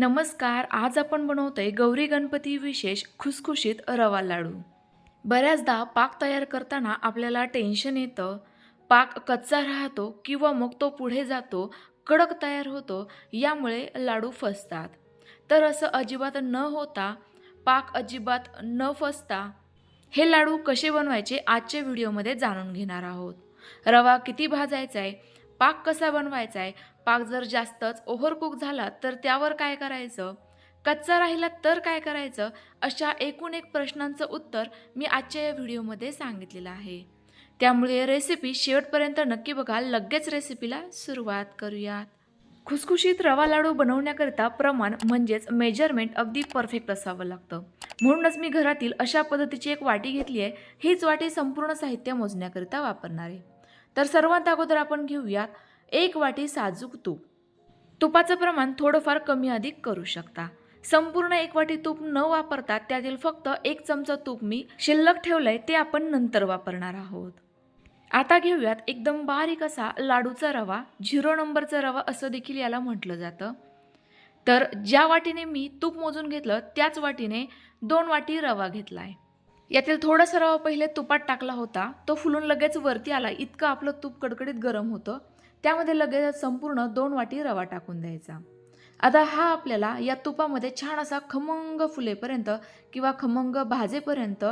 नमस्कार आज आपण बनवतो आहे गौरी गणपती विशेष खुसखुशीत रवा लाडू. बऱ्याचदा पाक तयार करताना आपल्याला टेन्शन येतं. पाक कच्चा राहतो किंवा मग तो पुढे जातो कडक तयार होतो यामुळे लाडू फसतात. तर असं अजिबात न होता पाक अजिबात न फसता हे लाडू कसे बनवायचे आजच्या व्हिडिओमध्ये जाणून घेणार आहोत. रवा किती भाजायचा आहे पाक कसा बनवायचा आहे पाक जर जास्तच ओव्हरकुक झाला तर त्यावर काय करायचं? कच्चा राहिला तर काय करायचं? अशा एकूण एक प्रश्नांचं उत्तर मी आजच्या या व्हिडिओमध्ये सांगितलेलं आहे. त्यामुळे रेसिपी शेवटपर्यंत नक्की बघा. लगेच रेसिपीला सुरुवात करूयात. खुसखुशीत रवा लाडू बनवण्याकरिता प्रमाण म्हणजेच मेजरमेंट अगदी परफेक्ट असावं लागतं. म्हणूनच मी घरातील अशा पद्धतीची एक वाटी घेतली आहे हीच वाटी संपूर्ण साहित्य मोजण्याकरिता वापरणार. आहे तर सर्वात अगोदर आपण घेऊयात एक वाटी साजूक तूप. तुपाचं प्रमाण थोडंफार कमी अधिक करू शकता. संपूर्ण एक वाटी तूप न वापरता त्यातील फक्त एक चमचा तूप मी शिल्लक ठेवलंय ते आपण नंतर वापरणार आहोत. आता घेऊयात एकदम बारीक असा लाडूचा रवा झिरो नंबरचा रवा असं देखील याला म्हटलं जातं. तर ज्या वाटीने मी तूप मोजून घेतलं त्याच वाटीने दोन वाटी रवा घेतला आहे यातील थोडा सरावा पहिले तुपात टाकला होता. तो फुलून लगेच वरती आला. इतकं आपलं तूप कडकडीत गरम होतं. त्यामध्ये लगेच संपूर्ण दोन वाटी रवा टाकून द्यायचा. आता हा आपल्याला या तुपामध्ये छान असा खमंग फुलेपर्यंत किंवा खमंग भाजेपर्यंत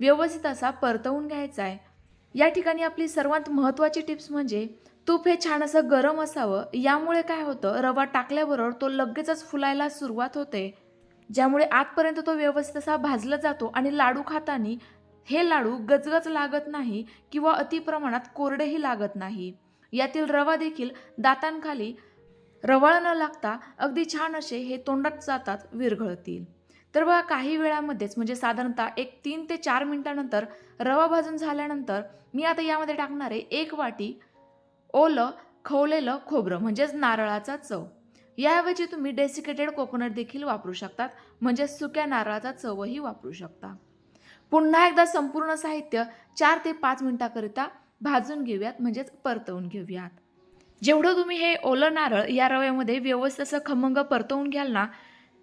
व्यवस्थित असा परतवून घ्यायचा आहे. या ठिकाणी आपली सर्वात महत्त्वाची टिप्स म्हणजे तूप हे छान असं गरम असावं. यामुळे काय होतं? रवा टाकल्याबरोबर तो लगेचच फुलायला सुरुवात होते. ज्यामुळे आतपर्यंत तो व्यवस्थित असा भाजला जातो आणि लाडू खाताना हे लाडू गजगज लागत नाही किंवा अतिप्रमाणात कोरडेही लागत नाही. यातील रवा देखील दातांखाली रवाळ न लागता अगदी छान असे हे तोंडात जातात विरघळतील. तर बघा काही वेळामध्येच म्हणजे साधारणतः एक तीन ते चार मिनिटानंतर रवा भाजून झाल्यानंतर मी आता यामध्ये टाकणारे एक वाटी ओलं खवलेलं खोबरं म्हणजेच नारळाचा चव. याऐवजी तुम्ही डेसिकेटेड कोकोनट देखील वापरू शकतात. म्हणजे सुक्या नारळाचा चवही वापरू शकता. पुन्हा एकदा संपूर्ण साहित्य चार ते पाच मिनिटाकरिता भाजून घेऊयात म्हणजेच परतवून घेऊयात. जेवढं तुम्ही हे ओलं नारळ या रव्यामध्ये व्यवस्थित असं खमंग परतवून घ्याल ना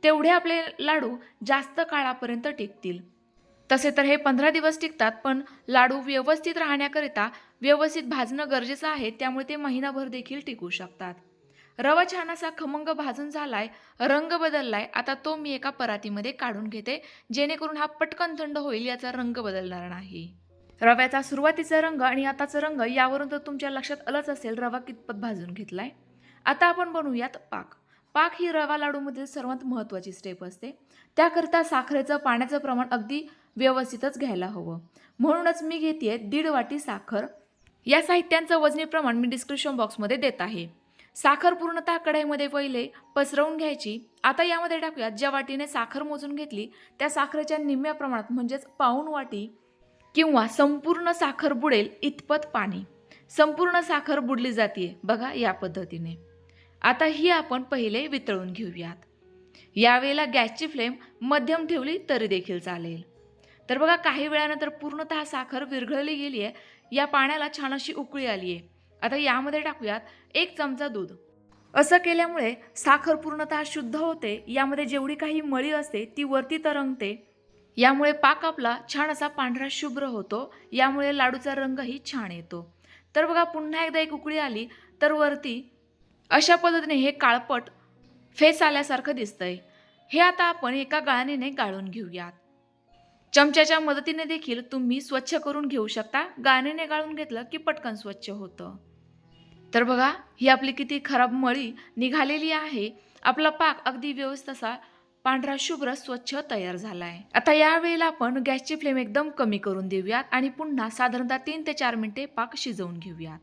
तेवढे आपले लाडू जास्त काळापर्यंत टिकतील. तसे तर हे पंधरा दिवस टिकतात पण लाडू व्यवस्थित राहण्याकरिता व्यवस्थित भाजणं गरजेचं आहे त्यामुळे ते महिनाभर देखील टिकू शकतात. रवा छान असा खमंग भाजून झालाय रंग बदललाय आता तो मी एका परातीमध्ये काढून घेते जेणेकरून हा पटकन थंड होईल याचा रंग बदलणार नाही. रव्याचा सुरुवातीचा रंग आणि आताचा रंग यावरून तर तुमच्या लक्षात आलंच असेल रवा कितपत भाजून घेतलाय. आता आपण बनवूयात पाक. पाक ही रवा लाडूमधील सर्वात महत्त्वाची स्टेप असते. त्याकरता साखरेचं पाण्याचं प्रमाण अगदी व्यवस्थितच घ्यायला हवं. म्हणूनच मी घेते दीड वाटी साखर. या साहित्यांचं वजनी प्रमाण मी डिस्क्रिप्शन बॉक्समध्ये देत आहे. साखर पूर्णतः कढईमध्ये पहिले पसरवून घ्यायची. आता यामध्ये टाकूयात ज्या वाटीने साखर मोजून घेतली त्या साखरेच्या निम्म्या प्रमाणात म्हणजेच पाऊण वाटी किंवा संपूर्ण साखर बुडेल इतपत पाणी. संपूर्ण साखर बुडली जाते बघा या पद्धतीने. आता ही आपण पहिले वितळून घेऊयात. यावेळेला गॅसची फ्लेम मध्यम ठेवली तरी देखील चालेल. तर बघा काही वेळानंतर पूर्णतः साखर विरघळली गेली आहे या पाण्याला छान अशी उकळी आली आहे आता यामध्ये टाकूयात एक चमचा दूध. असं केल्यामुळे साखर पूर्णतः शुद्ध होते यामध्ये जेवढी काही मळी असते ती वरती तरंगते. यामुळे पाक आपला छान असा पांढरा शुभ्र होतो यामुळे लाडूचा रंगही छान येतो. तर बघा पुन्हा एकदा एक उकळी आली तर वरती अशा पद्धतीने हे काळपट फेस आल्यासारखं दिसतंय. हे आता आपण एका गाळणीने गाळून घेऊयात. चमच्याच्या मदतीने देखील तुम्ही स्वच्छ करून घेऊ शकता. गाळणीने गाळून घेतलं की पटकन स्वच्छ होतं. तर बघा ही आपली किती खराब मळी निघालेली आहे. आपला पाक अगदी व्यवस्थित असा पांढरा शुभ्र स्वच्छ तयार झाला आहे आता या वेळेला आपण गॅसची फ्लेम एकदम कमी करून देऊयात आणि पुन्हा साधारणतः तीन ते चार मिनिटे पाक शिजवून घेऊयात.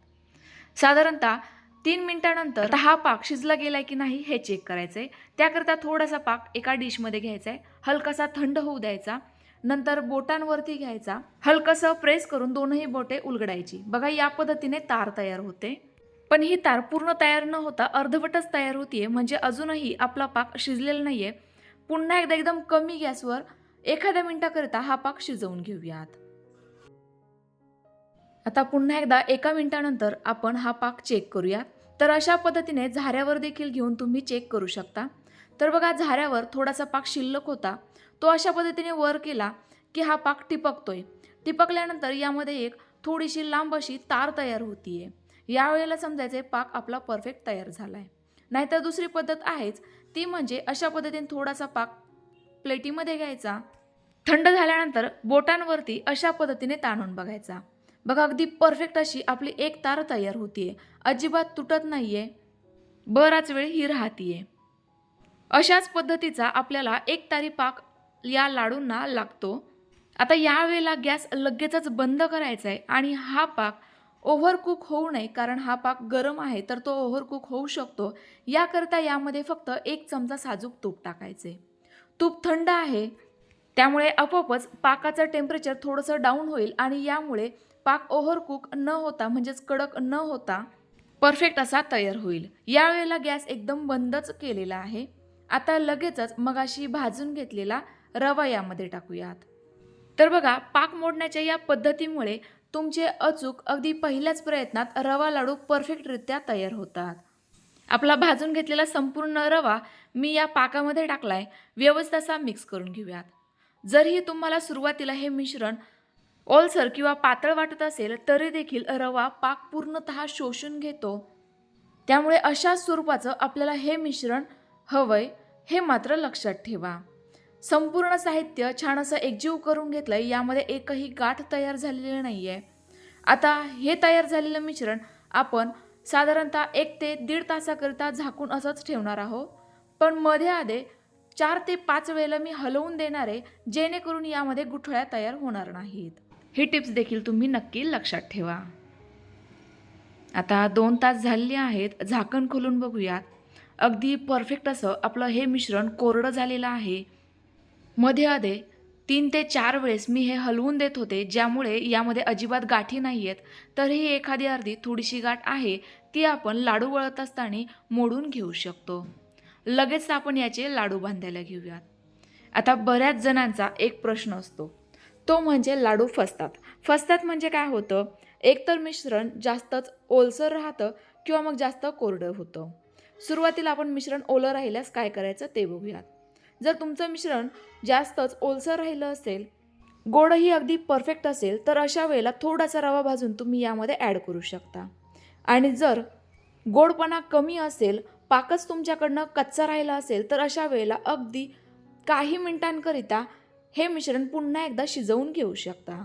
साधारणतः तीन मिनिटानंतर हा पाक शिजला गेलाय की नाही हे चेक करायचंय. त्याकरता थोडासा पाक एका डिशमध्ये घ्यायचा आहे हलकासा थंड होऊ द्यायचा. नंतर बोटांवरती घ्यायचा. हलकसं प्रेस करून दोनही बोटे उलगडायची. बघा या पद्धतीने तार तयार होते. पण ही तार पूर्ण तयार न होता अर्धवटच तयार होतीये. म्हणजे अजूनही आपला पाक शिजलेला नाही आहे पुन्हा एकदा एकदम कमी गॅसवर एखाद्या मिनिटाकरिता हा पाक शिजवून घेऊयात. आता पुन्हा एकदा एका मिनिटानंतर आपण हा पाक चेक करूयात तर अशा पद्धतीने झाऱ्यावर देखील घेऊन तुम्ही चेक करू शकता. तर बघा झाऱ्यावर थोडासा पाक शिल्लक होता. तो अशा पद्धतीने वर केला की हा पाक टिपकतोय. टिपकल्यानंतर यामध्ये एक थोडीशी लांब अशी तार तयार होतीये. यावेळेला समजायचे पाक आपला परफेक्ट तयार झाला आहे नाहीतर दुसरी पद्धत आहेच ती म्हणजे अशा पद्धतीने थोडासा पाक प्लेटीमध्ये घ्यायचा. थंड झाल्यानंतर बोटांवरती अशा पद्धतीने ताणून बघायचा. बघा अगदी परफेक्ट अशी आपली एक तार तयार होतीये. अजिबात तुटत नाहीये. बराच वेळ ही राहतीये. अशाच पद्धतीचा आपल्याला एक तारी पाक या लाडूंना लागतो. आता यावेळेला गॅस लगेचच बंद करायचा आहे आणि हा पाक ओव्हरकुक होऊ नये कारण हा पाक गरम आहे तर तो ओव्हरकुक होऊ शकतो. याकरता यामध्ये फक्त एक चमचा साजूक तूप टाकायचे. तूप थंड आहे त्यामुळे आपोआपच पाकाचं टेम्परेचर थोडंसं डाऊन होईल आणि यामुळे पाक ओव्हरकुक न होता म्हणजेच कडक न होता परफेक्ट असा तयार होईल. यावेळेला गॅस एकदम बंदच केलेला आहे. आता लगेचच मगाशी भाजून घेतलेला रवा यामध्ये टाकूयात. तर बघा पाक मोडण्याच्या या पद्धतीमुळे तुमचे अचूक अगदी पहिल्याच प्रयत्नात रवा लाडू परफेक्टरित्या तयार होतात. आपला भाजून घेतलेला संपूर्ण रवा मी या पाकामध्ये टाकलाय. व्यवस्थित असा मिक्स करून घेऊयात. जरीही तुम्हाला सुरुवातीला हे मिश्रण ओलसर किंवा पातळ वाटत असेल तरी देखील रवा पाक पूर्णतः शोषून घेतो. त्यामुळे अशा स्वरूपाचं आपल्याला हे मिश्रण हवंय हे मात्र लक्षात ठेवा. संपूर्ण साहित्य छान असं एकजीव करून घेतलंय यामध्ये एकही गाठ तयार झालेली नाही आहे आता हे तयार झालेलं मिश्रण आपण साधारणतः एक ते दीड तासाकरिता झाकून असंच ठेवणार आहोत. पण मध्ये आधे चार ते पाच वेळेला मी हलवून देणार आहे जेणेकरून यामध्ये गुठळ्या तयार होणार नाहीत. ही टिप्स देखील तुम्ही नक्की लक्षात ठेवा. आता दोन तास झालेले आहेत झाकण खोलून बघूयात. अगदी परफेक्ट असं आपलं हे मिश्रण कोरडं झालेलं आहे. मध्ये अधे तीन ते चार वेळेस मी हे हलवून देत होते ज्यामुळे यामध्ये अजिबात गाठी नाही आहेत तरीही एखादी अर्धी थोडीशी गाठ आहे ती आपण लाडू वळत असताना मोडून घेऊ शकतो. लगेच आपण याचे लाडू बांधायला घेऊयात. आता बऱ्याच जणांचा एक प्रश्न असतो. तो म्हणजे लाडू फसतात. फसतात म्हणजे काय होतं? एकतर मिश्रण जास्तच ओलसर राहतं किंवा मग जास्त कोरडं होतं. सुरुवातीला आपण मिश्रण ओलं राहिल्यास काय करायचं ते बघूयात. जर तुमचं मिश्रण जास्तच ओलसर राहिलं असेल गोडही अगदी परफेक्ट असेल तर अशा वेळेला थोडासा रवा भाजून तुम्ही यामध्ये ॲड करू शकता. आणि जर गोडपणा कमी असेल पाकच तुमच्याकडनं कच्चा राहिला असेल तर अशा वेळेला अगदी काही मिनिटांकरिता हे मिश्रण पुन्हा एकदा शिजवून घेऊ शकता.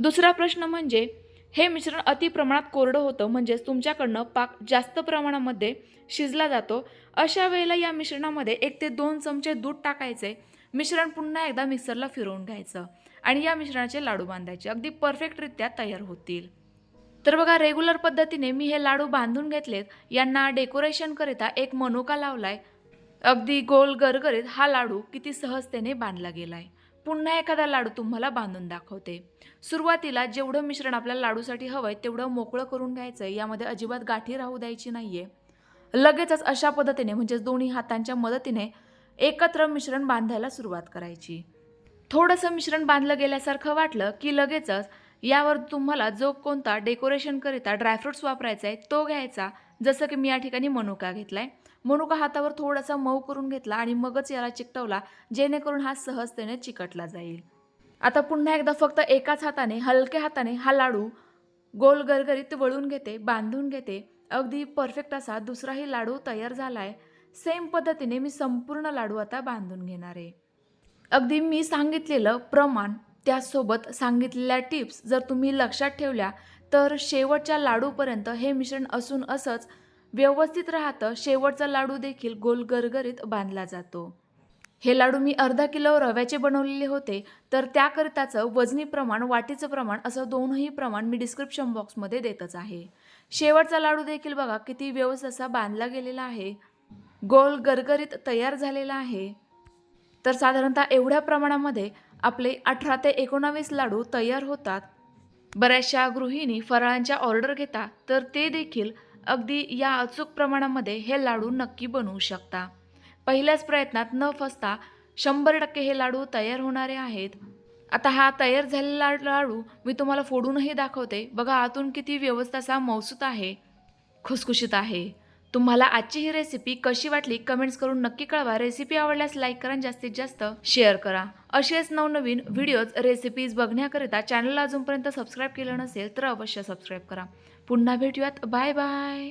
दुसरा प्रश्न म्हणजे हे मिश्रण अति प्रमाणात कोरडं होतं म्हणजेच तुमच्याकडनं पाक जास्त प्रमाणामध्ये शिजला जातो. अशा वेळेला या मिश्रणामध्ये एक ते दोन चमचे दूध टाकायचे. मिश्रण पुन्हा एकदा मिक्सरला फिरवून घ्यायचं आणि या मिश्रणाचे लाडू बांधायचे. अगदी परफेक्टरित्या तयार होतील. तर बघा रेग्युलर पद्धतीने मी हे लाडू बांधून घेतलेत. यांना डेकोरेशनकरिता एक मनुका लावलाय. अगदी गोल गरगरीत हा लाडू किती सहजतेने बांधला गेलाय. पुन्हा एखादा लाडू तुम्हाला बांधून दाखवते. सुरुवातीला जेवढं मिश्रण आपल्याला लाडूसाठी हवंय तेवढं मोकळं करून घ्यायचं. आहे यामध्ये अजिबात गाठी राहू द्यायची नाही आहे लगेचच अशा पद्धतीने म्हणजेच दोन्ही हातांच्या मदतीने एकत्र मिश्रण बांधायला सुरुवात करायची. थोडंसं मिश्रण बांधलं गेल्यासारखं वाटलं की लगेचच यावर तुम्हाला जो कोणता डेकोरेशनकरिता ड्रायफ्रुट्स वापरायचा आहे तो घ्यायचा. जसं की मी या ठिकाणी मनुका घेतला आहे मनुका हातावर थोडासा मऊ करून घेतला आणि मगच याला चिकटवला जेणेकरून हा सहजतेने चिकटला जाईल. आता पुन्हा एकदा फक्त एकाच हाताने हलक्या हाताने हा लाडू गोल गरगरीत वळून घेते बांधून घेते. अगदी परफेक्ट असा दुसराही लाडू तयार झाला आहे सेम पद्धतीने मी संपूर्ण लाडू आता बांधून घेणार आहे. अगदी मी सांगितलेलं प्रमाण त्यासोबत सांगितलेल्या टिप्स जर तुम्ही लक्षात ठेवल्या तर शेवटच्या लाडूपर्यंत हे मिश्रण असून असंच व्यवस्थित राहतं शेवटचा लाडू देखील गोल गरगरीत बांधला जातो. हे लाडू मी अर्धा किलो रव्याचे बनवलेले होते तर त्याकरिताचं वजनी प्रमाण वाटीचं प्रमाण असं दोनही प्रमाण मी डिस्क्रिप्शन बॉक्समध्ये देतच आहे. शेवटचा लाडू देखील बघा किती व्यवस्थित असा बांधला गेलेला आहे. गोल गरगरीत तयार झालेला आहे. तर साधारणतः एवढ्या प्रमाणामध्ये आपले अठरा ते एकोणावीस लाडू तयार होतात. बऱ्याचशा गृहिणी फराळांच्या ऑर्डर घेता तर ते देखील अगदी या अचूक प्रमाणामध्ये हे लाडू नक्की बनवू शकता. पहिल्याच प्रयत्नात न फसता शंभर टक्के हे लाडू तयार होणारे आहेत. आता हा तयार झालेला लाडू मी तुम्हाला फोडूनही दाखवते. बघा आतून किती व्यवस्था असा मौसूत आहे. खुसखुशीत आहे. तुम्हाला आजची ही रेसिपी कशी वाटली कमेंट्स करून नक्की कळवा. रेसिपी आवडल्यास लाईक करा जास्तीत जास्त शेअर करा. असेच नवनवीन व्हिडिओज रेसिपीज बघण्याकरिता चॅनलला अजूनपर्यंत सबस्क्राईब केलं नसेल तर अवश्य सबस्क्राईब करा. पुन्हा भेटूयात. Bye bye.